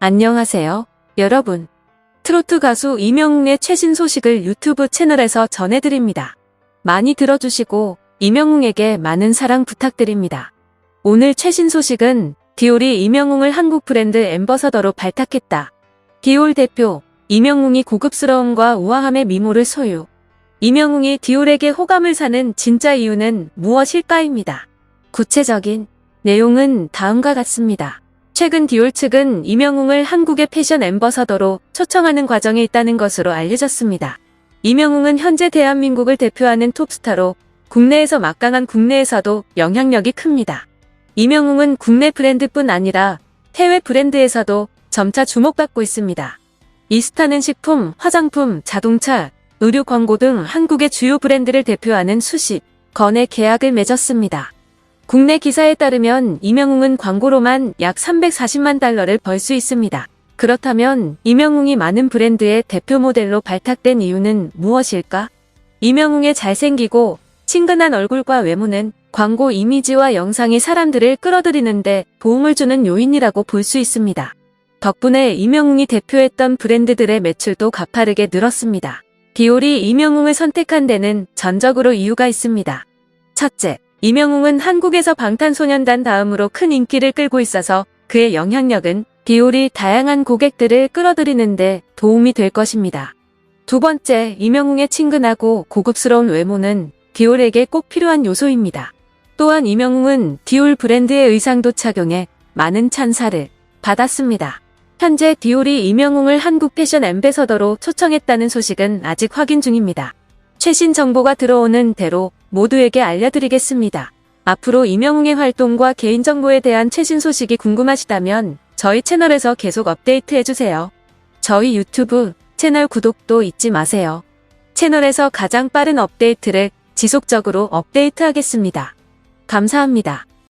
안녕하세요, 여러분. 트로트 가수 이명웅의 최신 소식을 유튜브 채널에서 전해드립니다. 많이 들어주시고 이명웅에게 많은 사랑 부탁드립니다. 오늘 최신 소식은 디올이 이명웅을 한국 브랜드 엠버서더로 발탁했다. 디올 대표 이명웅이 고급스러움과 우아함의 미모를 소유. 이명웅이 디올에게 호감을 사는 진짜 이유는 무엇일까입니다. 구체적인 내용은 다음과 같습니다. 최근 디올 측은 이명웅을 한국의 패션 엠버서더로 초청하는 과정에 있다는 것으로 알려졌습니다. 이명웅은 현재 대한민국을 대표하는 톱스타로 국내에서 막강한 국내에서도 영향력이 큽니다. 이명웅은 국내 브랜드뿐 아니라 해외 브랜드에서도 점차 주목받고 있습니다. 이 스타는 식품, 화장품, 자동차, 의류 광고 등 한국의 주요 브랜드를 대표하는 수십 건의 계약을 맺었습니다. 국내 기사에 따르면 이명웅은 광고로만 약 340만 달러를 벌 수 있습니다. 그렇다면 이명웅이 많은 브랜드의 대표 모델로 발탁된 이유는 무엇일까? 이명웅의 잘생기고 친근한 얼굴과 외모는 광고 이미지와 영상이 사람들을 끌어들이는데 도움을 주는 요인이라고 볼 수 있습니다. 덕분에 이명웅이 대표했던 브랜드들의 매출도 가파르게 늘었습니다. 디올이 이명웅을 선택한 데는 전적으로 이유가 있습니다. 첫째, 이명웅은 한국에서 방탄소년단 다음으로 큰 인기를 끌고 있어서 그의 영향력은 디올이 다양한 고객들을 끌어들이는 데 도움이 될 것입니다. 두 번째, 이명웅의 친근하고 고급스러운 외모는 디올에게 꼭 필요한 요소입니다. 또한 이명웅은 디올 브랜드의 의상도 착용해 많은 찬사를 받았습니다. 현재 디올이 이명웅을 한국 패션 엠베서더로 초청했다는 소식은 아직 확인 중입니다. 최신 정보가 들어오는 대로 모두에게 알려드리겠습니다. 앞으로 이명웅의 활동과 개인정보에 대한 최신 소식이 궁금하시다면 저희 채널에서 계속 업데이트 해주세요. 저희 유튜브 채널 구독도 잊지 마세요. 채널에서 가장 빠른 업데이트를 지속적으로 업데이트 하겠습니다. 감사합니다.